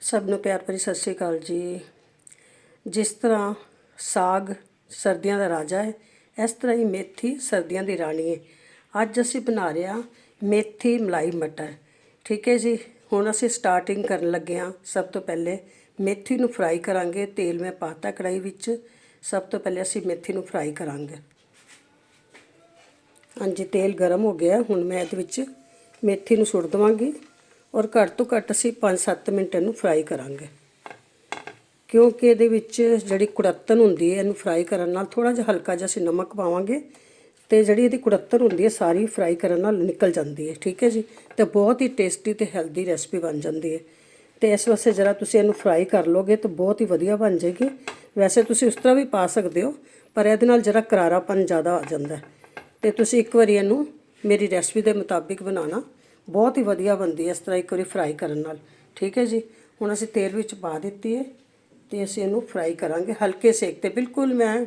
ਸਭ ਨੂੰ ਪਿਆਰ ਭਰੀ ਸਤਿ ਸ਼੍ਰੀ ਅਕਾਲ ਜੀ। ਜਿਸ ਤਰ੍ਹਾਂ ਸਾਗ ਸਰਦੀਆਂ ਦਾ ਰਾਜਾ ਹੈ, ਇਸ ਤਰ੍ਹਾਂ ਹੀ ਮੇਥੀ ਸਰਦੀਆਂ ਦੀ ਰਾਣੀ ਹੈ। ਅੱਜ ਅਸੀਂ ਬਣਾ ਰਹੇ ਹਾਂ ਮੇਥੀ ਮਲਾਈ ਮਟਰ। ਠੀਕ ਹੈ ਜੀ, ਹੁਣ ਅਸੀਂ ਸਟਾਰਟਿੰਗ ਕਰਨ ਲੱਗੇ ਹਾਂ। ਸਭ ਤੋਂ ਪਹਿਲੇ ਮੇਥੀ ਨੂੰ ਫਰਾਈ ਕਰਾਂਗੇ। ਤੇਲ ਮੈਂ ਪਾਤਾ ਕੜਾਈ ਵਿੱਚ। ਸਭ ਤੋਂ ਪਹਿਲੇ ਅਸੀਂ ਮੇਥੀ ਨੂੰ ਫਰਾਈ ਕਰਾਂਗੇ। ਹਾਂਜੀ, ਤੇਲ ਗਰਮ ਹੋ ਗਿਆ। ਹੁਣ ਮੈਂ ਇਹਦੇ ਵਿੱਚ ਮੇਥੀ ਨੂੰ ਸੁੱਟ ਦਵਾਂਗੀ। ਔਰ ਘੱਟ ਤੋਂ ਘੱਟ ਅਸੀਂ 5-7 ਮਿੰਟ ਇਹਨੂੰ ਫਰਾਈ ਕਰਾਂਗੇ। ਕਿਉਂਕਿ ਇਹਦੇ ਵਿੱਚ ਜਿਹੜੀ ਕੁੜੱਤਨ ਹੁੰਦੀ ਹੈ, ਇਹਨੂੰ ਫਰਾਈ ਕਰਨ ਨਾਲ ਥੋੜਾ ਜਿਹਾ ਹਲਕਾ ਜਿਹਾ ਅਸੀਂ ਨਮਕ ਪਾਵਾਂਗੇ ਤੇ ਜਿਹੜੀ ਇਹਦੀ ਕੁੜੱਤਨ ਹੁੰਦੀ ਹੈ, ਸਾਰੀ ਫਰਾਈ ਕਰਨ ਨਾਲ ਨਿਕਲ ਜਾਂਦੀ ਹੈ, ਠੀਕ ਹੈ ਜੀ? ਤੇ ਬਹੁਤ ਹੀ ਟੇਸਟੀ ਤੇ ਹੈਲਦੀ ਰੈਸਪੀ ਬਣ ਜਾਂਦੀ ਹੈ। ਤੇ ਇਸ ਵਾਸਤੇ ਜਰਾ ਤੁਸੀਂ ਇਹਨੂੰ ਫਰਾਈ ਕਰ ਲੋਗੇ ਤਾਂ ਬਹੁਤ ਹੀ ਵਧੀਆ ਬਣ ਜਾਏਗੀ। ਵੈਸੇ ਤੁਸੀਂ ਉਸ ਤਰ੍ਹਾਂ ਵੀ ਪਾ ਸਕਦੇ ਹੋ, ਪਰ ਇਹਦੇ ਨਾਲ ਜਰਾ ਕਰਾਰਾਪਨ ਜ਼ਿਆਦਾ ਆ ਜਾਂਦਾ ਹੈ। ਤੇ ਤੁਸੀਂ ਇੱਕ ਵਾਰੀ ਇਹਨੂੰ ਮੇਰੀ ਰੈਸਪੀ ਦੇ ਮੁਤਾਬਿਕ ਬਣਾਉਣਾ। ਬਹੁਤ ਹੀ ਵਧੀਆ ਬਣਦੀ ਹੈ ਇਸ ਤਰ੍ਹਾਂ ਇੱਕ ਵਾਰੀ ਫਰਾਈ ਕਰਨ ਨਾਲ। ਠੀਕ ਹੈ ਜੀ? ਹੁਣ ਅਸੀਂ ਤੇਲ ਵਿੱਚ ਪਾ ਦਿੱਤੀ ਹੈ ਤੇ ਅਸੀਂ ਇਹਨੂੰ ਫਰਾਈ ਕਰਾਂਗੇ। ਹਲਕੇ ਸੇਕ ਤੇ, ਬਿਲਕੁਲ ਮੈਂ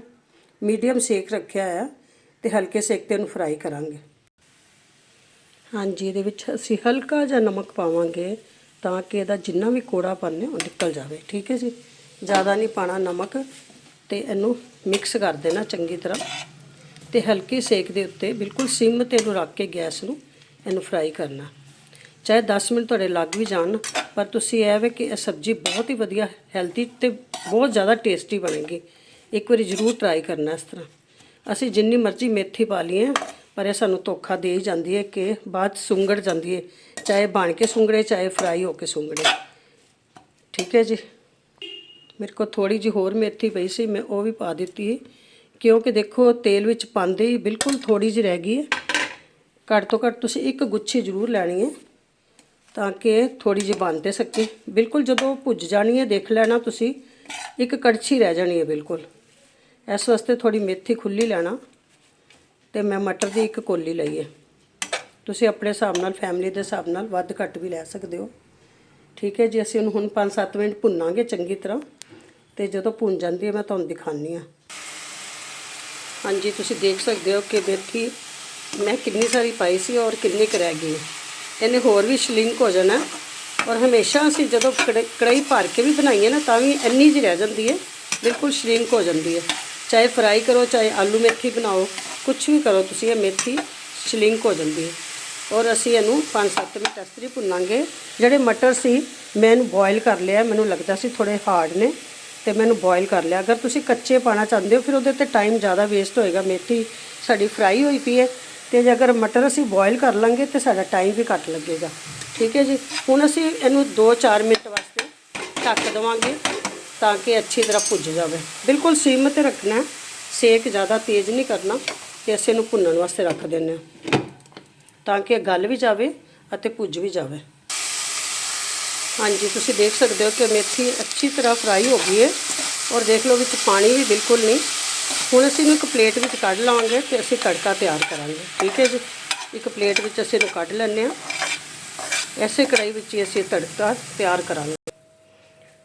ਮੀਡੀਅਮ ਸੇਕ ਰੱਖਿਆ ਹੈ ਤੇ ਹਲਕੇ ਸੇਕ ਤੇ ਇਹਨੂੰ ਫਰਾਈ ਕਰਾਂਗੇ। ਹਾਂਜੀ, ਇਹਦੇ ਵਿੱਚ ਅਸੀਂ ਹਲਕਾ ਜਿਹਾ ਨਮਕ ਪਾਵਾਂਗੇ ਤਾਂ ਕਿ ਇਹਦਾ ਜਿੰਨਾ ਵੀ ਕੋੜਾਪਨ ਹੈ ਉਹ ਨਿਕਲ ਜਾਵੇ। ਠੀਕ ਹੈ ਜੀ? ਜ਼ਿਆਦਾ ਨਹੀਂ ਪਾਣਾ ਨਮਕ ਤੇ ਇਹਨੂੰ ਮਿਕਸ ਕਰ ਦੇਣਾ ਚੰਗੀ ਤਰ੍ਹਾਂ। ਤੇ ਹਲਕੇ ਸੇਕ ਦੇ ਉੱਤੇ ਬਿਲਕੁਲ ਸਿਮ ਤੇ ਇਹਨੂੰ ਰੱਖ ਕੇ ਗੈਸ ਨੂੰ ਇਹਨੂੰ ਫਰਾਈ ਕਰਨਾ। ਚਾਹੇ 10 ਮਿੰਟ ਤੁਹਾਡੇ ਲੱਗ ਵੀ ਜਾਣ, ਪਰ ਤੁਸੀਂ ਇਹ ਵੇ ਕਿ ਇਹ ਸਬਜ਼ੀ ਬਹੁਤ ਹੀ ਵਧੀਆ ਹੈਲਦੀ ਤੇ ਬਹੁਤ ਜ਼ਿਆਦਾ ਟੇਸਟੀ ਬਣੇਗੀ। ਇੱਕ ਵਾਰੀ ਜ਼ਰੂਰ ਟਰਾਈ ਕਰਨਾ ਇਸ ਤਰ੍ਹਾਂ। ਅਸੀਂ ਜਿੰਨੀ ਮਰਜ਼ੀ ਮੇਥੀ ਪਾ ਲਈਏ, ਪਰ ਇਹ ਸਾਨੂੰ ਧੋਖਾ ਦੇ ਹੀ ਜਾਂਦੀ ਹੈ ਕਿ ਬਾਅਦ 'ਚ ਸੁੰਗੜ ਜਾਂਦੀ ਹੈ, ਚਾਹੇ ਬਣ ਕੇ ਸੁੰਗੜੇ, ਚਾਹੇ ਫਰਾਈ ਹੋ ਕੇ ਸੁੰਗੜੇ। ਠੀਕ ਹੈ ਜੀ? ਮੇਰੇ ਕੋਲ ਥੋੜੀ ਜਿਹੀ ਹੋਰ ਮੇਥੀ ਪਈ ਸੀ, ਮੈਂ ਉਹ ਵੀ ਪਾ ਦਿੱਤੀ ਹੈ। ਕਿਉਂਕਿ ਦੇਖੋ, ਤੇਲ ਵਿੱਚ ਪਾਉਂਦੇ ਹੀ ਬਿਲਕੁਲ ਥੋੜੀ ਜਿਹੀ ਰਹਿ ਗਈ ਹੈ। ਘੱਟ ਤੋਂ ਘੱਟ ਤੁਸੀਂ ਇੱਕ ਗੁੱਛੀ ਜ਼ਰੂਰ ਲੈਣੀ ਹੈ। ਤਾਂ ਕਿ ਥੋੜੀ ਜਿਹੀ ਬੰਨ ਤੇ ਸਕੇ। ਬਿਲਕੁਲ ਜਦੋਂ ਭੁੱਜ ਜਾਣੀ ਹੈ, ਦੇਖ ਲੈਣਾ ਤੁਸੀਂ, ਇੱਕ ਕੜਛੀ ਰਹਿ ਜਾਣੀ ਹੈ ਬਿਲਕੁਲ। ਇਸ ਵਾਸਤੇ ਥੋੜੀ ਮੇਥੀ ਖੁੱਲੀ ਲੈਣਾ ਤੇ ਮੈਂ ਮਟਰ ਦੀ ਇੱਕ ਕੋਲੀ ਲਈ ਹੈ। ਤੁਸੀਂ ਆਪਣੇ ਹਿਸਾਬ ਨਾਲ, ਫੈਮਿਲੀ ਦੇ ਹਿਸਾਬ ਨਾਲ ਵੱਧ ਘੱਟ ਵੀ ਲੈ ਸਕਦੇ ਹੋ। ਠੀਕ ਹੈ ਜੀ, ਅਸੀਂ ਉਹਨੂੰ ਹੁਣ 5-7 ਮਿੰਟ ਭੁੰਨਾਂਗੇ ਚੰਗੀ ਤਰ੍ਹਾਂ ਤੇ ਜਦੋਂ ਭੁੰਨ ਜਾਂਦੀ ਹੈ, ਮੈਂ ਤੁਹਾਨੂੰ ਦਿਖਾਉਂਦੀ ਹਾਂ। ਹਾਂਜੀ, ਤੁਸੀਂ ਦੇਖ ਸਕਦੇ ਹੋ ਕਿ ਮੇਥੀ ਮੈਂ ਕਿੰਨੀ ਸਾਰੀ ਪਾਈ ਸੀ ਔਰ ਕਿੰਨੀ ਕੁ ਰਹਿ ਗਈ ਇਹਨੇ ਹੋਰ ਵੀ ਸ਼ਲਿੰਕ ਹੋ ਜਾਣਾ। ਔਰ ਹਮੇਸ਼ਾ ਅਸੀਂ ਜਦੋਂ ਕੜ- ਕੜਾਈ ਭਰ ਕੇ ਵੀ ਬਣਾਈਏ ਨਾ, ਤਾਂ ਵੀ ਇੰਨੀ ਜਿਹੀ ਰਹਿ ਜਾਂਦੀ ਹੈ। ਬਿਲਕੁਲ ਸ਼ਲਿੰਕ ਹੋ ਜਾਂਦੀ ਹੈ। ਚਾਹੇ ਫਰਾਈ ਕਰੋ, ਚਾਹੇ ਆਲੂ ਮੇਥੀ ਬਣਾਓ ਕੁਝ ਵੀ ਕਰੋ, ਤੁਸੀਂ ਇਹ ਮੇਥੀ ਸ਼ਲਿੰਕ ਹੋ ਜਾਂਦੀ ਹੈ। ਔਰ ਅਸੀਂ ਇਹਨੂੰ 5-7 ਮਿੰਟ ਇਸ ਤਰ੍ਹਾਂ ਹੀ ਭੁੰਨਾਂਗੇ। ਜਿਹੜੇ ਮਟਰ ਸੀ, ਮੈਂ ਇਹਨੂੰ ਬੋਇਲ ਕਰ ਲਿਆ। ਮੈਨੂੰ ਲੱਗਦਾ ਸੀ ਥੋੜੇ ਹਾਰਡ ਨੇ, ਤੇ ਮੈਨੂੰ ਬੋਇਲ ਕਰ ਲਿਆ। ਅਗਰ ਤੁਸੀਂ ਕੱਚੇ ਪਾਣਾ ਚਾਹੁੰਦੇ ਹੋ, ਫਿਰ ਉਹਦੇ ਤੇ ਟਾਈਮ ਜ਼ਿਆਦਾ ਵੇਸਟ ਹੋਏਗਾ। ਮੇਥੀ ਸਾਡੀ ਫਰਾਈ ਹੋਈ ਪਈ ਹੈ। ਤੇ ਜੇ ਅਗਰ ਮਟਰ ਅਸੀਂ ਬੋਇਲ ਕਰ ਲਾਂਗੇ ਤੇ ਸਾਡਾ ਟਾਈਮ ਵੀ ਘੱਟ ਲੱਗੇਗਾ। ਠੀਕ ਹੈ ਜੀ? ਹੁਣ ਅਸੀਂ ਇਹਨੂੰ 2-4 ਮਿੰਟ ਵਾਸਤੇ ਢੱਕ ਦੇਵਾਂਗੇ ਤਾਂ ਕਿ ਅੱਛੀ ਤਰ੍ਹਾਂ ਭੁੱਜ ਜਾਵੇ। ਬਿਲਕੁਲ ਸਿਮ ਤੇ ਰੱਖਣਾ ਸੇਕ ਜ਼ਿਆਦਾ ਤੇਜ਼ ਨਹੀਂ ਕਰਨਾ ਤੇ ਅਸੀਂ ਇਹਨੂੰ ਭੁੰਨਣ ਵਾਸਤੇ ਰੱਖ ਦਿੰਦੇ ਹਾਂ। ਤਾਂ ਕਿ ਇਹ ਗਲ ਵੀ ਜਾਵੇ ਅਤੇ ਭੁੱਜ ਵੀ ਜਾਵੇ। ਹਾਂਜੀ, ਤੁਸੀਂ ਦੇਖ ਸਕਦੇ ਹੋ ਕਿ ਮੇਥੀ ਅੱਛੀ ਤਰ੍ਹਾਂ ਫਰਾਈ ਹੋ ਗਈ ਹੈ। ਔਰ ਦੇਖ ਲਓ ਵਿੱਚ ਪਾਣੀ ਵੀ ਬਿਲਕੁਲ ਨਹੀਂ ਹੁਣ ਅਸੀਂ ਇਹਨੂੰ ਇੱਕ ਪਲੇਟ ਵਿੱਚ ਕੱਢ ਲਵਾਂਗੇ ਤੇ ਅਸੀਂ ਤੜਕਾ ਤਿਆਰ ਕਰਾਂਗੇ, ਠੀਕ ਹੈ ਜੀ? ਇੱਕ ਪਲੇਟ ਵਿੱਚ ਅਸੀਂ ਇਹਨੂੰ ਕੱਢ ਲੈਂਦੇ ਹਾਂ। ਐਸੇ ਕੜਾਈ ਵਿੱਚ ਹੀ ਅਸੀਂ ਤੜਕਾ ਤਿਆਰ ਕਰਾਂਗੇ।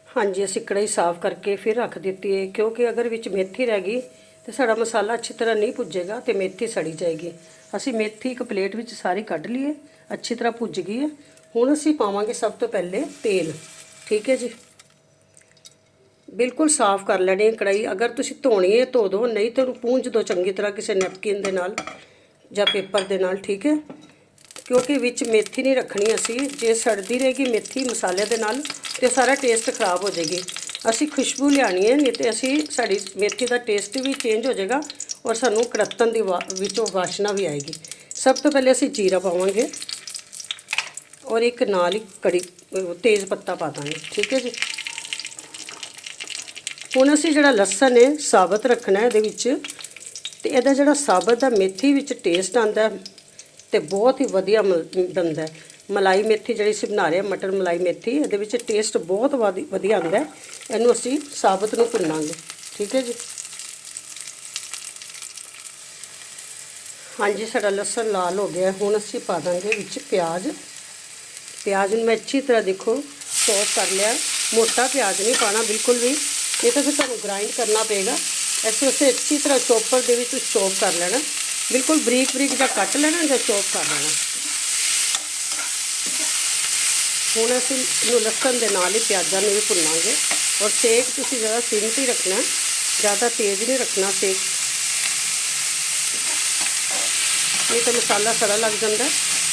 ਹਾਂਜੀ, ਅਸੀਂ ਕੜਾਈ ਸਾਫ਼ ਕਰਕੇ ਫਿਰ ਰੱਖ ਦਿੱਤੀ ਹੈ, ਕਿਉਂਕਿ ਅਗਰ ਵਿੱਚ ਮੇਥੀ ਰਹਿ ਗਈ ਤੇ ਸਾਡਾ ਮਸਾਲਾ ਅੱਛੀ ਤਰ੍ਹਾਂ ਨਹੀਂ ਭੁੱਜੇਗਾ ਤੇ ਮੇਥੀ ਸੜੀ ਜਾਏਗੀ। ਅਸੀਂ ਮੇਥੀ ਇੱਕ ਪਲੇਟ ਵਿੱਚ ਸਾਰੀ ਕੱਢ ਲਈਏ ਅੱਛੀ ਤਰ੍ਹਾਂ ਭੁੱਜ ਗਈ ਹੈ। ਹੁਣ ਅਸੀਂ ਪਾਵਾਂਗੇ ਸਭ ਤੋਂ ਪਹਿਲੇ ਤੇਲ, ਠੀਕ ਹੈ ਜੀ? ਬਿਲਕੁਲ ਸਾਫ਼ ਕਰ ਲੈਣੀ ਹੈ ਕੜਾਈ ਅਗਰ ਤੁਸੀਂ ਧੋਣੀ ਹੈ ਧੋ ਦਿਓ ਨਹੀਂ ਤਾਂ ਉਹਨੂੰ ਪੂੰਝ ਦਿਓ ਚੰਗੀ ਤਰ੍ਹਾਂ ਕਿਸੇ ਨੈਪਕਿਨ ਦੇ ਨਾਲ ਜਾਂ ਪੇਪਰ ਦੇ ਨਾਲ, ਠੀਕ ਹੈ? ਕਿਉਂਕਿ ਵਿੱਚ ਮੇਥੀ ਨਹੀਂ ਰੱਖਣੀ ਅਸੀਂ। ਜੇ ਸੜਦੀ ਰਹੇਗੀ ਮੇਥੀ ਮਸਾਲੇ ਦੇ ਨਾਲ, ਤੇ ਸਾਰਾ ਟੇਸਟ ਖਰਾਬ ਹੋ ਜਾਏਗੀ। ਅਸੀਂ ਖੁਸ਼ਬੂ ਲਿਆਣੀ ਹੈ, ਨਹੀਂ ਤੇ ਅਸੀਂ ਸਾਡੀ ਮੇਥੀ ਦਾ ਟੇਸਟ ਵੀ ਚੇਂਜ ਹੋ ਜਾਏਗਾ ਔਰ ਸਾਨੂੰ ਕੜੱਤਨ ਦੀ ਵਾ- ਵਿੱਚੋਂ ਵਾਸ਼ਨਾ ਵੀ ਆਏਗੀ। ਸਭ ਤੋਂ ਪਹਿਲੇ ਅਸੀਂ ਜੀਰਾ ਪਾਵਾਂਗੇ ਔਰ ਇੱਕ ਨਾਲ ਹੀ ਕੜੀ ਤੇਜ਼ ਪੱਤਾ ਪਾ ਦਾਂਗੇ, ਠੀਕ ਹੈ ਜੀ? ਹੁਣ ਅਸੀਂ ਜਿਹੜਾ ਲਸਣ ਹੈ ਸਾਬਤ ਰੱਖਣਾ ਇਹਦੇ ਵਿੱਚ, ਤੇ ਇਹਦਾ ਜਿਹੜਾ ਸਾਬਤ ਦਾ ਮੇਥੀ ਵਿੱਚ ਟੇਸਟ ਆਂਦਾ ਤੇ ਬਹੁਤ ਹੀ ਵਧੀਆ ਮਲ- ਬਣਦਾ ਮਲਾਈ ਮੇਥੀ ਜਿਹੜੀ ਅਸੀਂ ਬਣਾ ਰਹੇ ਹਾਂ, ਮਟਰ ਮਲਾਈ ਮੇਥੀ, ਇਹਦੇ ਵਿੱਚ ਟੇਸਟ ਬਹੁਤ ਵਾਦੀ- ਵਧੀਆ ਆਂਦਾ ਇਹਨੂੰ ਅਸੀਂ ਸਾਬਤ ਨੂੰ ਭੁੰਨਾਂਗੇ, ਠੀਕ ਹੈ ਜੀ? ਹਾਂਜੀ, ਸਾਡਾ ਲਸਣ ਲਾਲ ਹੋ ਗਿਆ। ਹੁਣ ਅਸੀਂ ਪਾ ਦਾਂਗੇ ਵਿੱਚ ਪਿਆਜ਼। ਪਿਆਜ਼ ਨੂੰ ਮੈਂ ਅੱਛੀ ਤਰ੍ਹਾਂ ਦੇਖੋ ਚੌਪ ਕਰ ਲਿਆ। ਮੋਟਾ ਪਿਆਜ਼ ਨਹੀਂ ਪਾਣਾ ਬਿਲਕੁਲ ਵੀ। ਨਹੀਂ ਤਾਂ ਫਿਰ ਤੁਹਾਨੂੰ ਗ੍ਰਾਈਂਡ ਕਰਨਾ ਪਏਗਾ। ਐਸੇ ਉਸੇ ਅੱਛੀ ਤਰ੍ਹਾਂ ਚੋਪਰ ਦੇ ਵਿੱਚ ਚੌਪ ਕਰ ਲੈਣਾ। ਬਿਲਕੁਲ ਬਰੀਕ ਬਰੀਕ ਜਾਂ ਕੱਟ ਲੈਣਾ ਜਾਂ ਚੋਪ ਕਰ ਲੈਣਾ। ਹੁਣ ਅਸੀਂ ਇਹਨੂੰ ਲਸਣ ਦੇ ਨਾਲ ਹੀ ਪਿਆਜ਼ਾਂ ਨੂੰ ਵੀ ਭੁੰਨਾਂਗੇ। ਔਰ ਸੇਕ ਤੁਸੀਂ ਜ਼ਿਆਦਾ ਸਿਮ ਤੇ ਹੀ ਰੱਖਣਾ। ਜ਼ਿਆਦਾ ਤੇਜ਼ ਨਹੀਂ ਰੱਖਣਾ ਸੇਕ। ਨਹੀਂ ਤਾਂ ਮਸਾਲਾ ਸੜਾ ਲੱਗ ਜਾਂਦਾ।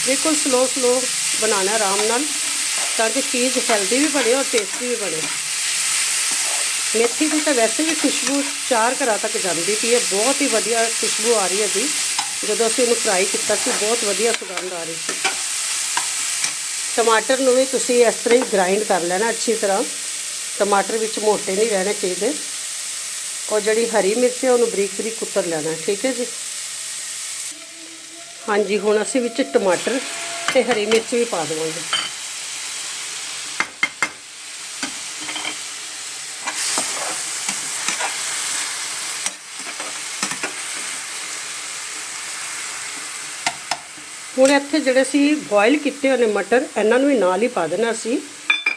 ਬਿਲਕੁਲ ਸਲੋ ਸਲੋ ਬਣਾਉਣਾ ਆਰਾਮ ਨਾਲ। ਤਾਂ ਕਿ ਚੀਜ਼ ਹੈਲਦੀ ਵੀ ਬਣੇ ਔਰ ਟੇਸਟੀ ਵੀ ਬਣੇ। ਮੇਥੀ ਦੀ ਤਾਂ ਵੈਸੇ ਵੀ ਖੁਸ਼ਬੂ ਚਾਰ ਘਰਾਂ ਤੱਕ ਜਾਂਦੀ ਪਈ ਹੈ। ਬਹੁਤ ਹੀ ਵਧੀਆ ਖੁਸ਼ਬੂ ਆ ਰਹੀ ਹੈ ਜੀ। ਜਦੋਂ ਅਸੀਂ ਇਹਨੂੰ ਫਰਾਈ ਕੀਤਾ ਸੀ, ਬਹੁਤ ਵਧੀਆ ਸੁਗੰਧ ਆ ਰਹੀ ਸੀ। ਟਮਾਟਰ ਨੂੰ ਵੀ ਤੁਸੀਂ ਇਸ ਤਰ੍ਹਾਂ ਹੀ ਗ੍ਰਾਈਂਡ ਕਰ ਲੈਣਾ ਅੱਛੀ ਤਰ੍ਹਾਂ। ਟਮਾਟਰ ਵਿੱਚ ਮੋਟੇ ਨਹੀਂ ਰਹਿਣੇ ਚਾਹੀਦੇ। ਔਰ ਜਿਹੜੀ ਹਰੀ ਮਿਰਚ ਹੈ, ਉਹਨੂੰ ਬਰੀਕ ਬਰੀਕ ਕੁੱਤਰ ਲੈਣਾ, ਠੀਕ ਹੈ ਜੀ। ਹਾਂਜੀ, ਹੁਣ ਅਸੀਂ ਵਿੱਚ ਟਮਾਟਰ ਤੇ ਹਰੀ ਮਿਰਚ ਵੀ ਪਾ ਦੇਵਾਂਗੇ। ਹੁਣ ਇੱਥੇ ਜਿਹੜੇ ਸੀ ਬੋਇਲ ਕੀਤੇ ਹੋਏ ਨੇ ਮਟਰ, ਇਹਨਾਂ ਨੂੰ ਵੀ ਨਾਲ ਹੀ ਪਾ ਦੇਣਾ ਸੀ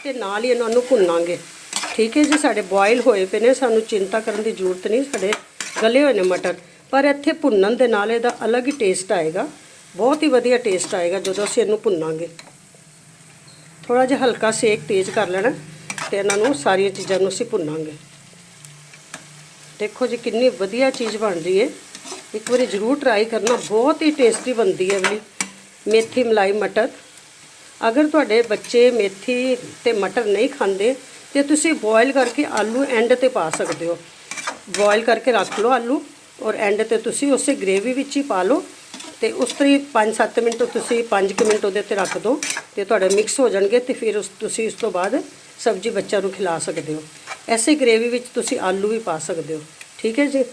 ਤੇ ਨਾਲ ਹੀ ਇਹਨਾਂ ਨੂੰ ਭੁੰਨਾਂਗੇ। ਠੀਕ ਹੈ ਜੀ, ਸਾਡੇ ਬੋਇਲ ਹੋਏ ਪਏ ਨੇ, ਸਾਨੂੰ ਚਿੰਤਾ ਕਰਨ ਦੀ ਜ਼ਰੂਰਤ ਨਹੀਂ, ਸਾਡੇ ਗਲੇ ਹੋਏ ਨੇ ਮਟਰ। ਪਰ ਇੱਥੇ ਭੁੰਨਣ ਦੇ ਨਾਲ ਇਹਦਾ ਅਲੱਗ ਹੀ ਟੇਸਟ ਆਏਗਾ। ਬਹੁਤ ਹੀ ਵਧੀਆ ਟੇਸਟ ਆਏਗਾ ਜਦੋਂ ਅਸੀਂ ਇਹਨੂੰ ਭੁੰਨਾਂਗੇ। ਥੋੜਾ ਜਿਹਾ ਹਲਕਾ ਸੇਕ ਤੇਜ਼ ਕਰ ਲੈਣਾ ਤੇ ਇਹਨਾਂ ਨੂੰ ਸਾਰੀਆਂ ਚੀਜ਼ਾਂ ਨੂੰ ਅਸੀਂ ਭੁੰਨਾਂਗੇ। ਦੇਖੋ ਜੀ, ਕਿੰਨੀ ਵਧੀਆ ਚੀਜ਼ ਬਣ ਰਹੀ ਹੈ। ਇੱਕ ਵਾਰੀ ਜ਼ਰੂਰ ਟਰਾਈ ਕਰਨਾ, ਬਹੁਤ ਹੀ ਟੇਸਟੀ ਬਣਦੀ ਹੈ ਵੀ ਮੇਥੀ ਮਲਾਈ ਮਟਰ। ਅਗਰ ਤੁਹਾਡੇ ਬੱਚੇ ਮੇਥੀ ਤੇ ਮਟਰ ਨਹੀਂ ਖਾਂਦੇ, ਤੇ ਤੁਸੀਂ ਬੋਇਲ ਕਰਕੇ ਆਲੂ ਐਂਡ ਤੇ ਪਾ ਸਕਦੇ ਹੋ। ਬੋਇਲ ਕਰਕੇ ਰੱਖ ਲਓ ਆਲੂ ਔਰ ਐਂਡ ਤੇ ਤੁਸੀਂ ਉਸੇ ਗ੍ਰੇਵੀ ਵਿੱਚ ਹੀ ਪਾ ਲਓ ਤੇ ਉਸ ਤਰੀ 5-7 ਮਿੰਟ ਤੁਸੀਂ 5 ਮਿੰਟ ਉਹਦੇ ਤੇ ਰੱਖ ਦਿਓ ਤੇ ਤੁਹਾਡੇ ਮਿਕਸ ਹੋ ਜਾਣਗੇ ਤੇ ਫਿਰ ਉਸ ਤੁਸੀਂ ਇਸ ਤੋਂ ਬਾਅਦ ਸਬਜ਼ੀ ਬੱਚਿਆਂ ਨੂੰ ਖਿਲਾ ਸਕਦੇ ਹੋ। ਐਸੇ ਗ੍ਰੇਵੀ ਵਿੱਚ ਤੁਸੀਂ ਆਲੂ ਵੀ ਪਾ ਸਕਦੇ ਹੋ। ਠੀਕ ਹੈ ਜੀ?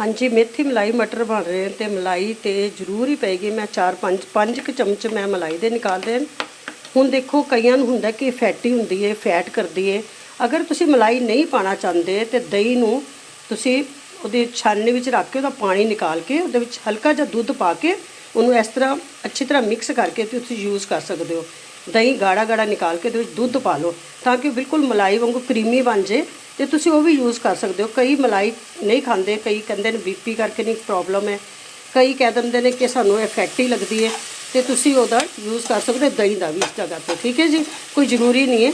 ਹਾਂਜੀ, ਮੇਥੀ ਮਲਾਈ, ਮਟਰ ਬਣ ਰਹੇ ਨੇ ਤੇ ਮਲਾਈ ਤੇ ਜ਼ਰੂਰ ਹੀ ਪਏਗੀ। ਮੈਂ 4-5 5 ਕੁ ਚਮਚ ਮੈਂ ਮਲਾਈ ਦੇ ਨਿਕਾਲਦੇ ਹਨ ਹੁਣ ਦੇਖੋ, ਕਈਆਂ ਨੂੰ ਹੁੰਦਾ ਕਿ ਫੈਟੀ ਹੁੰਦੀ ਹੈ ਫੈਟ ਕਰਦੀ ਹੈ ਅਗਰ ਤੁਸੀਂ ਮਲਾਈ ਨਹੀਂ ਪਾਣਾ ਚਾਹੁੰਦੇ ਤੇ ਦਹੀਂ ਨੂੰ ਤੁਸੀਂ ਉਹਦੇ ਛਾਨਣੀ ਵਿੱਚ ਰੱਖ ਕੇ ਉਹਦਾ ਪਾਣੀ ਨਿਕਾਲ ਕੇ ਉਹਦੇ ਵਿੱਚ ਹਲਕਾ ਜਿਹਾ ਦੁੱਧ ਪਾ ਕੇ ਉਹਨੂੰ ਇਸ ਤਰ੍ਹਾਂ ਅੱਛੀ ਤਰ੍ਹਾਂ ਮਿਕਸ ਕਰਕੇ ਤੇ ਤੁਸੀਂ ਯੂਜ਼ ਕਰ ਸਕਦੇ ਹੋ। ਦਹੀਂ ਗਾੜਾ ਗਾੜਾ ਨਿਕਾਲ ਕੇ ਉਹਦੇ ਵਿੱਚ ਦੁੱਧ ਪਾ ਲਓ ਤਾਂ ਕਿ ਬਿਲਕੁਲ ਮਲਾਈ ਵਾਂਗੂ ਕਰੀਮੀ ਬਣ ਜੇ ਤੇ ਤੁਸੀਂ ਉਹ ਵੀ ਯੂਜ਼ ਕਰ ਸਕਦੇ ਹੋ। ਕਈ ਮਲਾਈ ਨਹੀਂ ਖਾਂਦੇ, ਕਈ ਕਹਿੰਦੇ ਨੇ ਬੀਪੀ ਕਰਕੇ ਨਹੀਂ ਪ੍ਰੋਬਲਮ ਹੈ। ਕਈ ਕਹਿ ਦਿੰਦੇ ਨੇ ਕਿ ਸਾਨੂੰ ਇਹ ਫੈਟੀ ਲੱਗਦੀ ਹੈ। ਤੇ ਤੁਸੀਂ ਉਹਦਾ ਯੂਜ਼ ਕਰ ਸਕਦੇ ਹੋ, ਦਹੀਂ ਦਾ ਵੀ ਇਸ ਜਗ੍ਹਾ ਤੇ, ਠੀਕ ਹੈ ਜੀ? ਕੋਈ ਜ਼ਰੂਰੀ ਨਹੀਂ ਹੈ,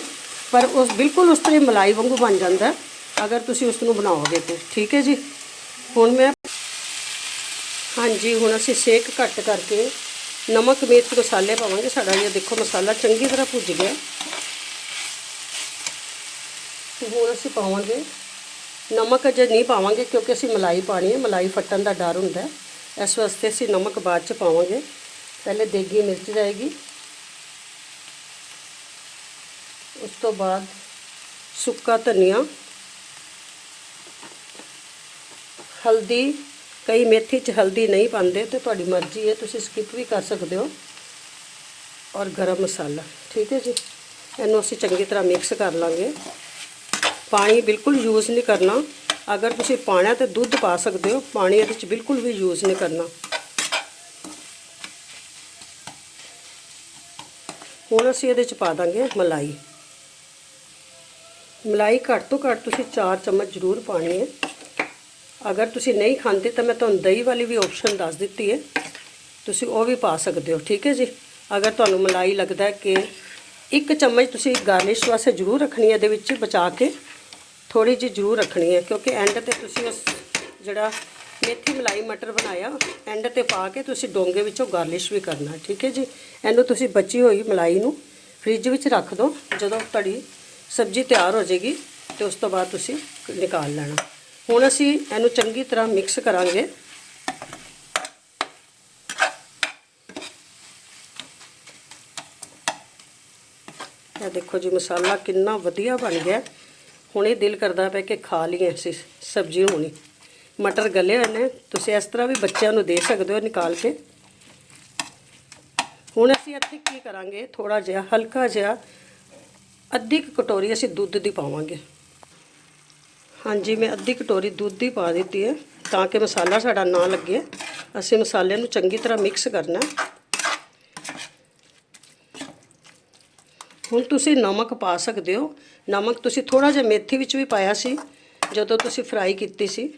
ਪਰ ਉਸ ਬਿਲਕੁਲ ਉਸ ਤਰ੍ਹਾਂ ਹੀ ਮਲਾਈ ਵਾਂਗੂ ਬਣ ਜਾਂਦਾ ਅਗਰ ਤੁਸੀਂ ਉਸ ਨੂੰ ਬਣਾਓਗੇ ਤੇ, ਠੀਕ ਹੈ ਜੀ? ਹੁਣ ਮੈਂ ਹਾਂਜੀ, ਹੁਣ ਅਸੀਂ ਸੇਕ ਘੱਟ ਕਰਕੇ ਨਮਕ, ਮਿਰਚ, ਮਸਾਲੇ ਪਾਵਾਂਗੇ। ਸਾਡਾ ਇਹ ਦੇਖੋ ਮਸਾਲਾ ਚੰਗੀ ਤਰ੍ਹਾਂ ਭੁੱਜ ਗਿਆ। ਤੇ ਹੁਣ ਅਸੀਂ ਪਾਵਾਂਗੇ। ਨਮਕ ਅਜੇ ਨਹੀਂ ਪਾਵਾਂਗੇ ਕਿਉਂਕਿ ਅਸੀਂ ਮਲਾਈ ਪਾਣੀ ਹੈ, ਮਲਾਈ ਫੱਟਣ ਦਾ ਡਰ ਹੁੰਦਾ ਇਸ ਵਾਸਤੇ ਅਸੀਂ ਨਮਕ ਬਾਅਦ ਚ ਪਾਵਾਂਗੇ। ਪਹਿਲੇ ਦੇਗੀ ਮਿਰਚ ਜਾਏਗੀ ਉਸ ਤੋਂ ਬਾਅਦ ਸੁੱਕਾ ਧਨੀਆ। ਹਲਦੀ, ਕਈ ਮੇਥੀ ਚ ਹਲਦੀ ਨਹੀਂ ਪਾਉਂਦੇ ਤੇ ਤੁਹਾਡੀ ਮਰਜ਼ੀ ਹੈ, ਤੁਸੀਂ ਸਕਿਪ ਵੀ ਕਰ ਸਕਦੇ ਹੋ। ਔਰ ਗਰਮ ਮਸਾਲਾ, ਠੀਕ ਹੈ ਜੀ। ਇਹਨੂੰ ਅਸੀਂ ਚੰਗੀ ਤਰ੍ਹਾਂ ਮਿਕਸ ਕਰ ਲਾਂਗੇ। ਪਾਣੀ ਬਿਲਕੁਲ ਯੂਜ਼ ਨਹੀਂ ਕਰਨਾ। ਅਗਰ ਤੁਸੀਂ ਪਾਣਾ ਤੇ ਦੁੱਧ ਪਾ ਸਕਦੇ ਹੋ। ਪਾਣੀ ਇਹਦੇ ਵਿੱਚ ਬਿਲਕੁਲ ਵੀ ਯੂਜ਼ ਨਹੀਂ ਕਰਨਾ। ਹੁਣ ਅਸੀਂ ਇਹਦੇ ਵਿੱਚ ਪਾ ਦਾਂਗੇ ਮਲਾਈ। ਮਲਾਈ ਘੱਟ ਤੋਂ ਘੱਟ ਤੁਸੀਂ 4 ਚਮਚ ਜ਼ਰੂਰ ਪਾਣੀ ਹੈ। ਅਗਰ ਤੁਸੀਂ ਨਹੀਂ ਖਾਂਦੇ ਤਾਂ ਮੈਂ ਤੁਹਾਨੂੰ ਦਹੀਂ ਵਾਲੀ ਵੀ ਆਪਸ਼ਨ ਦੱਸ ਦਿੱਤੀ ਹੈ। ਤੁਸੀਂ ਉਹ ਵੀ ਪਾ ਸਕਦੇ ਹੋ। ਠੀਕ ਹੈ ਜੀ? ਅਗਰ ਤੁਹਾਨੂੰ ਮਲਾਈ ਲੱਗਦਾ ਕਿ ਇੱਕ ਚਮਚ ਤੁਸੀਂ ਗਾਰਨਿਸ਼ ਵਾਸਤੇ ਜ਼ਰੂਰ ਰੱਖਣੀ ਹੈ ਇਹਦੇ ਵਿੱਚ ਬਚਾ ਕੇ। ਥੋੜੀ ਜਿਹੀ ਜ਼ਰੂਰ ਰੱਖਣੀ ਹੈ, ਕਿਉਂਕਿ ਐਂਡ ਤੇ ਤੁਸੀਂ ਉਸ ਜਿਹੜਾ ਮੇਥੀ ਮਲਾਈ ਮਟਰ ਬਣਾਇਆ ਐਂਡ ਤੇ ਪਾ ਕੇ ਤੁਸੀਂ ਡੋਂਗੇ ਵਿੱਚੋਂ ਗਾਰਲਿਸ਼ ਵੀ ਕਰਨਾ ਠੀਕ ਹੈ ਜੀ? ਇਹਨੂੰ ਤੁਸੀਂ ਬਚੀ ਹੋਈ ਮਲਾਈ ਨੂੰ ਫ੍ਰਿਜ ਵਿੱਚ ਰੱਖ ਦਿਓ, ਜਦੋਂ ਤੁਹਾਡੀ ਸਬਜ਼ੀ ਤਿਆਰ ਹੋ ਜਾਏਗੀ ਤੇ ਉਸ ਤੋਂ ਬਾਅਦ ਤੁਸੀਂ ਨਿਕਾਲ ਲੈਣਾ। ਹੁਣ ਅਸੀਂ ਇਹਨੂੰ ਚੰਗੀ ਤਰ੍ਹਾਂ ਮਿਕਸ ਕਰਾਂਗੇ। ਇਹ ਦੇਖੋ ਜੀ, ਮਸਾਲਾ ਕਿੰਨਾ ਵਧੀਆ ਬਣ ਗਿਆ। ਹੁਣ ਇਹ ਦਿਲ ਕਰਦਾ ਪਿਆ ਕਿ ਖਾ ਲਈਏ ਅਸੀਂ ਸਬਜ਼ੀ ਹੋਣੀ। ਮਟਰ ਗਲੇ ਹੋਏ ਨੇ, ਤੁਸੀਂ ਇਸ ਤਰ੍ਹਾਂ ਵੀ ਬੱਚਿਆਂ ਨੂੰ ਦੇ ਸਕਦੇ ਹੋ ਨਿਕਾਲ ਕੇ। ਹੁਣ ਅਸੀਂ ਇੱਥੇ ਕੀ ਕਰਾਂਗੇ? ਥੋੜਾ ਜਿਹਾ, ਹਲਕਾ ਜਿਹਾ, ਅੱਧੀ ਕੁ ਕਟੋਰੀ ਅਸੀਂ ਦੁੱਧ ਦੀ ਪਾਵਾਂਗੇ। ਹਾਂਜੀ, ਮੈਂ ਅੱਧੀ ਕਟੋਰੀ ਦੁੱਧ ਦੀ ਪਾ ਦਿੱਤੀ ਹੈ ਤਾਂ ਕਿ ਮਸਾਲਾ ਸਾਡਾ ਨਾ ਲੱਗੇ। ਅਸੀਂ ਮਸਾਲੇ ਨੂੰ ਚੰਗੀ ਤਰ੍ਹਾਂ ਮਿਕਸ ਕਰਨਾ ਹੁਣ ਤੁਸੀਂ ਨਮਕ ਪਾ ਸਕਦੇ ਹੋ। ਨਮਕ ਤੁਸੀਂ ਥੋੜਾ ਜਿਹਾ ਮੇਥੀ ਵਿੱਚ ਵੀ ਪਾਇਆ ਸੀ, ਜਦੋਂ ਤੁਸੀਂ ਫਰਾਈ ਕੀਤੀ ਸੀ।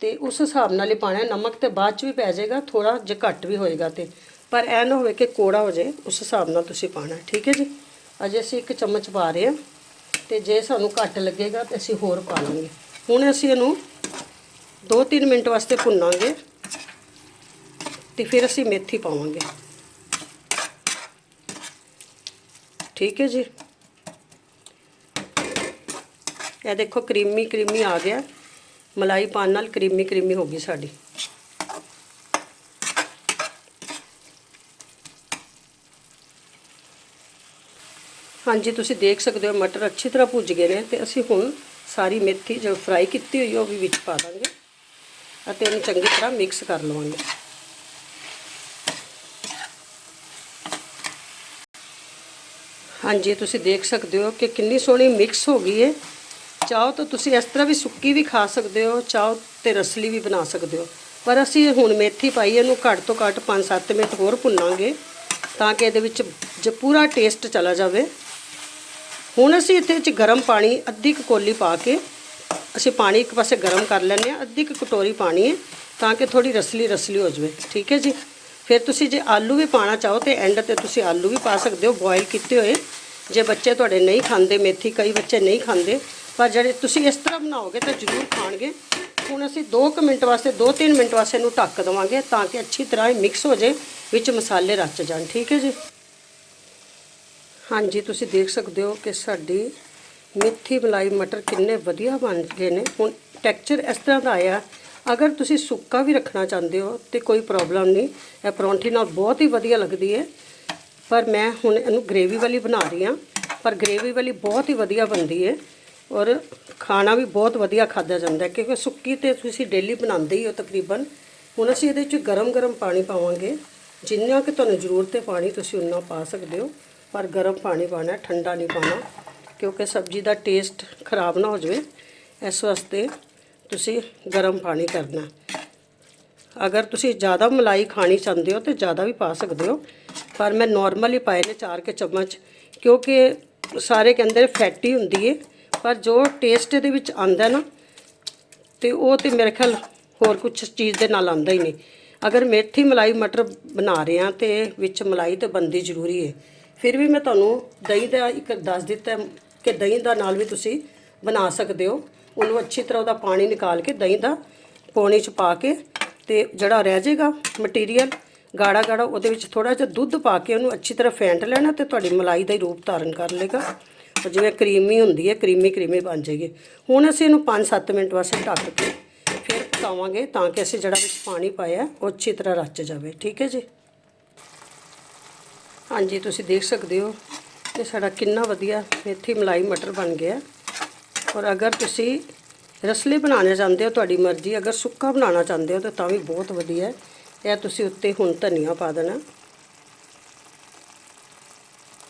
ਤੇ ਉਸ ਹਿਸਾਬ ਨਾਲ ਹੀ ਪਾਣਾ ਨਮਕ ਤੇ ਬਾਅਦ ਚ ਵੀ ਪੈ ਜਾਏਗਾ ਥੋੜਾ ਜਿਹਾ ਘੱਟ ਵੀ ਹੋਏਗਾ ਤੇ। ਪਰ ਐ ਨਾ ਹੋਵੇ ਕਿ ਕੋੜਾ ਹੋ ਜਾਏ, ਉਸ ਹਿਸਾਬ ਨਾਲ ਤੁਸੀਂ ਪਾਣਾ ਠੀਕ ਹੈ ਜੀ? ਅਜੇ ਅਸੀਂ ਇੱਕ ਚਮਚ ਪਾ ਰਹੇ ਹਾਂ। ਤੇ ਜੇ ਸਾਨੂੰ ਘੱਟ ਲੱਗੇਗਾ ਤੇ ਅਸੀਂ ਹੋਰ ਪਾ ਲਾਂਗੇ। ਹੁਣ ਅਸੀਂ ਇਹਨੂੰ 2-3 ਮਿੰਟ ਵਾਸਤੇ ਭੁੰਨਾਂਗੇ। ਤੇ ਫਿਰ ਅਸੀਂ ਮੇਥੀ ਪਾਵਾਂਗੇ। ਠੀਕ ਹੈ ਜੀ। ਇਹ ਦੇਖੋ ਕਰੀਮੀ ਕਰੀਮੀ ਆ ਗਿਆ। ਮਲਾਈ ਪਾਣ ਨਾਲ ਕਰੀਮੀ ਕਰੀਮੀ ਹੋ ਗਈ ਸਾਡੀ। ਹਾਂਜੀ, ਤੁਸੀਂ ਦੇਖ ਸਕਦੇ ਹੋ ਮਟਰ ਅੱਛੀ ਤਰ੍ਹਾਂ ਭੁੱਜ ਗਏ ਨੇ ਤੇ ਅਸੀਂ ਹੁਣ ਸਾਰੀ ਮੇਥੀ ਜੋ ਫਰਾਈ ਕੀਤੀ ਹੋਈ ਉਹ ਵੀ ਵਿੱਚ ਪਾ ਦਾਂਗੇ। ਅਤੇ ਉਹਨੂੰ ਚੰਗੀ ਤਰ੍ਹਾਂ ਮਿਕਸ ਕਰ ਲਵਾਂਗੇ। ਹਾਂਜੀ, ਤੁਸੀਂ ਦੇਖ ਸਕਦੇ ਹੋ ਕਿ ਕਿੰਨੀ ਸੋਹਣੀ ਮਿਕਸ ਹੋ ਗਈ ਹੈ ਚਾਹੋ ਤਾਂ ਤੁਸੀਂ ਇਸ ਤਰ੍ਹਾਂ ਵੀ ਸੁੱਕੀ ਵੀ ਖਾ ਸਕਦੇ ਹੋ, ਚਾਹੋ ਤੇ ਰਸਲੀ ਵੀ ਬਣਾ ਸਕਦੇ ਹੋ। ਪਰ ਅਸੀਂ ਹੁਣ ਮੇਥੀ ਪਾਈ ਇਹਨੂੰ ਘੱਟ ਤੋਂ ਘੱਟ 5-7 ਮਿੰਟ ਹੋਰ ਭੁੰਨਾਂਗੇ ਤਾਂ ਕਿ ਇਹਦੇ ਵਿੱਚ ਜ ਪੂਰਾ ਟੇਸਟ ਚਲਾ ਜਾਵੇ। ਹੁਣ ਅਸੀਂ ਇੱਥੇ ਵਿੱਚ ਗਰਮ ਪਾਣੀ ਅੱਧੀ ਕੁ ਕੋਲੀ ਪਾ ਕੇ ਅਸੀਂ ਪਾਣੀ ਇੱਕ ਪਾਸੇ ਗਰਮ ਕਰ ਲੈਂਦੇ ਹਾਂ, ਅੱਧੀ ਕੁ ਕਟੋਰੀ ਪਾਣੀ ਹੈ ਤਾਂ ਕਿ ਥੋੜੀ ਰਸਲੀ ਰਸਲੀ ਹੋ ਜਾਵੇ। ਠੀਕ ਹੈ ਜੀ? ਫਿਰ ਤੁਸੀਂ ਜੇ ਆਲੂ ਵੀ ਪਾਣਾ ਚਾਹੋ ਤੇ ਐਂਡ ਤੇ ਤੁਸੀਂ ਆਲੂ ਵੀ ਪਾ ਸਕਦੇ ਹੋ ਬੋਇਲ ਕੀਤੇ ਹੋਏ। ਜੇ ਬੱਚੇ ਤੁਹਾਡੇ ਨਹੀਂ ਖਾਂਦੇ, ਮੇਥੀ ਕਈ ਬੱਚੇ ਨਹੀਂ ਖਾਂਦੇ, ਪਰ ਜਿਹੜੇ ਤੁਸੀਂ ਇਸ ਤਰ੍ਹਾਂ ਬਣਾਓਗੇ ਤਾਂ ਜ਼ਰੂਰ ਖਾਣਗੇ। ਹੁਣ ਅਸੀਂ 2 ਮਿੰਟ ਵਾਸਤੇ 2-3 ਮਿੰਟ ਵਾਸਤੇ ਇਹਨੂੰ ਢੱਕ ਦੇਵਾਂਗੇ ਤਾਂ ਕਿ ਅੱਛੀ ਤਰ੍ਹਾਂ ਇਹ ਮਿਕਸ ਹੋ ਜਾਏ, ਵਿੱਚ ਮਸਾਲੇ ਰਚ ਜਾਣ। ਠੀਕ ਹੈ ਜੀ? ਹਾਂਜੀ, ਤੁਸੀਂ ਦੇਖ ਸਕਦੇ ਹੋ ਕਿ ਸਾਡੀ ਮੇਥੀ ਮਲਾਈ ਮਟਰ ਕਿੰਨੇ ਵਧੀਆ ਬਣ ਗਏ ਨੇ। ਹੁਣ ਟੈਕਸਚਰ ਇਸ ਤਰ੍ਹਾਂ ਦਾ ਆਇਆ ਅਗਰ ਤੁਸੀਂ ਸੁੱਕਾ ਵੀ ਰੱਖਣਾ ਚਾਹੁੰਦੇ ਹੋ ਤੇ ਕੋਈ ਪ੍ਰੋਬਲਮ ਨਹੀਂ, ਇਹ ਪਰੌਂਠੀ ਨਾਲ ਬਹੁਤ ਹੀ ਵਧੀਆ ਲੱਗਦੀ ਹੈ। ਪਰ ਮੈਂ ਹੁਣ ਇਹਨੂੰ ਗ੍ਰੇਵੀ ਵਾਲੀ ਬਣਾ ਰਹੀ ਹਾਂ। ਪਰ ਗ੍ਰੇਵੀ ਵਾਲੀ ਬਹੁਤ ਹੀ ਵਧੀਆ ਬਣਦੀ ਹੈ ਔਰ ਖਾਣਾ ਵੀ ਬਹੁਤ ਵਧੀਆ ਖਾਧਾ ਜਾਂਦਾ ਕਿਉਂਕਿ ਸੁੱਕੀ ਤੇ ਤੁਸੀਂ ਡੇਲੀ ਬਣਾਉਂਦੇ ਹੀ ਹੋ ਤਕਰੀਬਨ। ਹੁਣ ਅਸੀਂ ਇਹਦੇ ਵਿੱਚ ਗਰਮ ਗਰਮ ਪਾਣੀ ਪਾਵਾਂਗੇ। ਜਿੰਨਾ ਕਿ ਤੁਹਾਨੂੰ ਜ਼ਰੂਰਤ ਹੈ ਪਾਣੀ ਤੁਸੀਂ ਉਨਾ ਪਾ ਸਕਦੇ ਹੋ। ਪਰ ਗਰਮ ਪਾਣੀ ਪਾਣਾ ਠੰਡਾ ਨਹੀਂ ਪਾਣਾ ਕਿਉਂਕਿ ਸਬਜ਼ੀ ਦਾ ਟੇਸਟ ਖਰਾਬ ਨਾ ਹੋ ਜਾਵੇ। ਇਸ ਵਾਸਤੇ ਤੁਸੀਂ ਗਰਮ ਪਾਣੀ ਕਰਨਾ ਅਗਰ ਤੁਸੀਂ ਜ਼ਿਆਦਾ ਮਲਾਈ ਖਾਣੀ ਚਾਹੁੰਦੇ ਹੋ ਤੇ ਜ਼ਿਆਦਾ ਵੀ ਪਾ ਸਕਦੇ ਹੋ, ਪਰ ਮੈਂ ਨਾਰਮਲੀ ਪਾਏ ਨੇ ਚਾਰ ਕੇ ਚਮਚ, ਕਿਉਂਕਿ ਸਾਰੇ ਕਹਿੰਦੇ ਫੈਟੀ ਹੁੰਦੀ ਹੈ ਪਰ ਜੋ ਟੇਸਟ ਇਹਦੇ ਵਿੱਚ ਆਂਦਾ ਨਾ, ਤੇ ਉਹ ਤੇ ਮੇਰੇ ਖਿਆਲ ਹੋਰ ਕੁਝ ਚੀਜ਼ ਦੇ ਨਾਲ ਆਂਦਾ ਹੀ ਨਹੀਂ। ਅਗਰ ਮੇਥੀ ਮਲਾਈ ਮਟਰ ਬਣਾ ਰਹੇ ਆ ਤੇ ਵਿੱਚ ਮਲਾਈ ਤੇ ਬੰਦੀ ਜ਼ਰੂਰੀ ਹੈ ਫਿਰ ਵੀ ਮੈਂ ਤੁਹਾਨੂੰ ਦਹੀਂ ਦਾ ਇੱਕ ਦੱਸ ਦਿੱਤਾ ਕਿ ਦਹੀਂ ਦਾ ਨਾਲ ਵੀ ਤੁਸੀਂ ਬਣਾ ਸਕਦੇ ਹੋ। ਉਹਨੂੰ ਅੱਛੀ ਤਰ੍ਹਾਂ ਉਹਦਾ ਪਾਣੀ ਨਿਕਾਲ ਕੇ, ਦਹੀਂ ਦਾ ਪੌਣੀ ਚ ਪਾ ਕੇ ਤੇ ਜਿਹੜਾ ਰਹਿ ਜਾਏਗਾ ਮਟੀਰੀਅਲ ਗਾੜਾ ਗਾੜਾ ਉਹਦੇ ਵਿੱਚ ਥੋੜਾ ਜਿਹਾ ਦੁੱਧ ਪਾ ਕੇ ਉਹਨੂੰ ਅੱਛੀ ਤਰ੍ਹਾਂ ਫੈਂਟ ਲੈਣਾ ਤੇ ਤੁਹਾਡੀ ਮਲਾਈ ਦਾ ਹੀ ਰੂਪ ਧਾਰਨ ਕਰ ਲੇਗਾ ਉਹ ਜਿਵੇਂ ਕਰੀਮੀ ਹੁੰਦੀ ਹੈ, ਕਰੀਮੀ ਕਰੀਮੀ ਬਣ ਜਾਏਗੀ। ਹੁਣ ਅਸੀਂ ਇਹਨੂੰ 5-7 ਮਿੰਟ ਵਾਸਤੇ ਢੱਕ ਕੇ ਫਿਰ ਪਕਾਵਾਂਗੇ ਤਾਂ ਕਿ ਅਸੀਂ ਜਿਹੜਾ ਵਿੱਚ ਪਾਣੀ ਪਾਇਆ ਉਹ ਅੱਛੀ ਤਰ੍ਹਾਂ ਰਚ ਜਾਵੇ। ਠੀਕ ਹੈ ਜੀ? ਹਾਂਜੀ, ਤੁਸੀਂ ਦੇਖ ਸਕਦੇ ਹੋ ਕਿ ਸਾਡਾ ਕਿੰਨਾ ਵਧੀਆ ਮੇਥੀ ਮਲਾਈ ਮਟਰ ਬਣ ਗਿਆ। ਔਰ ਅਗਰ ਤੁਸੀਂ ਰਸਲੇ ਬਣਾਉਣਾ ਚਾਹੁੰਦੇ ਹੋ, ਤੁਹਾਡੀ ਮਰਜ਼ੀ, ਅਗਰ ਸੁੱਕਾ ਬਣਾਉਣਾ ਚਾਹੁੰਦੇ ਹੋ, ਤਾਂ ਤਾਂ ਵੀ ਬਹੁਤ ਵਧੀਆ ਹੈ। ਇਹ ਤੁਸੀਂ ਉੱਤੇ ਹੁਣ ਧਨੀਆ ਪਾ ਦੇਣਾ।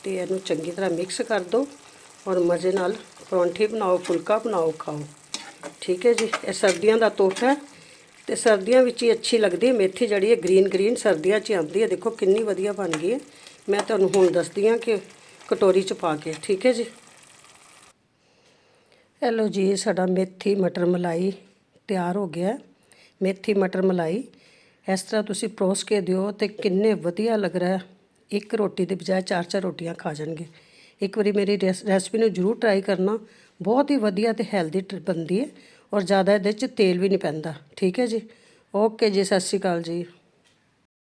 ਤੇ ਇਹਨੂੰ ਚੰਗੀ ਤਰ੍ਹਾਂ ਮਿਕਸ ਕਰ ਦਿਓ ਔਰ ਮਜ਼ੇ ਨਾਲ ਪਰੌਂਠੀ ਬਣਾਓ, ਫੁਲਕਾ ਬਣਾਓ, ਖਾਓ। ਠੀਕ ਹੈ ਜੀ, ਇਹ ਸਰਦੀਆਂ ਦਾ ਤੋਹਫਾ ਹੈ। ਤੇ ਸਰਦੀਆਂ ਵਿੱਚ ਹੀ ਅੱਛੀ ਲੱਗਦੀ ਹੈ ਮੇਥੀ ਜਿਹੜੀ ਹੈ, ਗ੍ਰੀਨ ਗ੍ਰੀਨ ਸਰਦੀਆਂ 'ਚ ਹੀ ਆਉਂਦੀ ਹੈ। ਦੇਖੋ ਕਿੰਨੀ ਵਧੀਆ ਬਣ ਗਈ ਹੈ। ਮੈਂ ਤੁਹਾਨੂੰ ਹੁਣ ਦੱਸਦੀ ਹਾਂ ਕਿ ਕਟੋਰੀ 'ਚ ਪਾ ਕੇ। ਠੀਕ ਹੈ ਜੀ। ਹੈਲੋ ਜੀ, ਸਾਡਾ ਮੇਥੀ ਮਟਰ ਮਲਾਈ ਤਿਆਰ ਹੋ ਗਿਆ ਮੇਥੀ ਮਟਰ ਮਲਾਈ, ਇਸ ਤਰ੍ਹਾਂ ਤੁਸੀਂ ਪਰੋਸ ਕੇ ਦਿਓ ਤੇ ਕਿੰਨੇ ਵਧੀਆ ਲੱਗ ਰਿਹਾ ਇੱਕ ਰੋਟੀ ਦੇ ਬਜਾਏ ਚਾਰ ਚਾਰ ਰੋਟੀਆਂ ਖਾ ਜਾਣਗੇ। ਇੱਕ ਵਾਰੀ ਮੇਰੀ ਰੈਸ- ਰੈਸਪੀ ਨੂੰ ਜਰੂਰ ਟਰਾਈ ਕਰਨਾ। ਬਹੁਤ ਹੀ ਵਧੀਆ ਤੇ ਹੈਲਦੀ ਬਣਦੀ ਹੈ ਔਰ ਜ਼ਿਆਦਾ ਇਹਦੇ 'ਚ ਤੇਲ ਵੀ ਨਹੀਂ ਪੈਂਦਾ। ਠੀਕ ਹੈ ਜੀ? ਓਕੇ ਜੀ, ਸਤਿ ਸ਼੍ਰੀ ਅਕਾਲ ਜੀ।